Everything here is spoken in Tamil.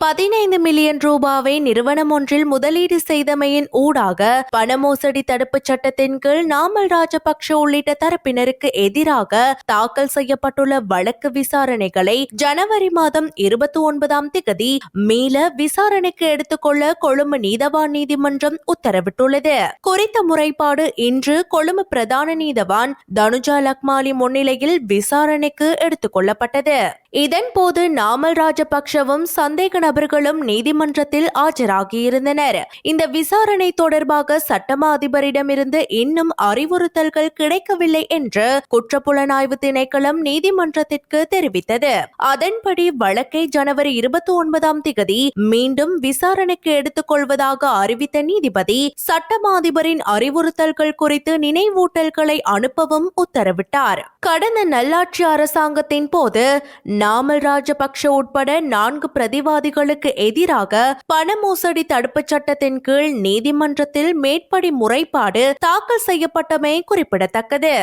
பதினைந்து மில்லியன் ரூபாவை நிறுவனம் ஒன்றில் முதலீடு செய்தமையின் ஊடாக பண மோசடி தடுப்புச் சட்டத்தின் கீழ் நாமல் ராஜபக்ஷ உள்ளிட்ட தரப்பினருக்கு எதிராக தாக்கல் செய்யப்பட்டுள்ள வழக்கு விசாரணைகளை ஜனவரி மாதம் இருபத்தி ஒன்பதாம் திகதி மீள விசாரணைக்கு எடுத்துக்கொள்ள கொழும்பு நீதவான் நீதிமன்றம் உத்தரவிட்டுள்ளது. குறித்த முறைப்பாடு இன்று கொழும்பு பிரதான நீதவான் தனுஜா லக்மாலி முன்னிலையில் விசாரணைக்கு எடுத்துக் கொள்ளப்பட்டது. இதன்போது நாமல் ராஜபக்ஷவும் சந்தேக நபர்களும் நீதிமன்றத்தில் ஆஜராகியிருந்தனர். இந்த விசாரணை தொடர்பாக சட்டமா அதிபரிடமிருந்து இன்னும் அறிவுறுத்தல்கள் கிடைக்கவில்லை என்று குற்றப்புலனாய்வு திணைக்களம் நீதிமன்றத்திற்கு தெரிவித்தது. அதன்படி வழக்கை ஜனவரி இருபத்தி ஒன்பதாம் திகதி மீண்டும் விசாரணைக்கு எடுத்துக் கொள்வதாக அறிவித்த நீதிபதி சட்டமா அதிபரின் அறிவுறுத்தல்கள் குறித்து நினைவூட்டல்களை அனுப்பவும் உத்தரவிட்டார். கடந்த நல்லாட்சி அரசாங்கத்தின் போது நாமல் ராஜபக்ஷ உட்பட நான்கு பிரதிவாதிகள் அதிகாரிகளுக்கு எதிராக பண மோசடி தடுப்புச் சட்டத்தின் கீழ் நீதிமன்றத்தில் மேற்படி முறைப்பாடு தாக்கல் செய்யப்பட்டமை குறிப்பிடத்தக்கது.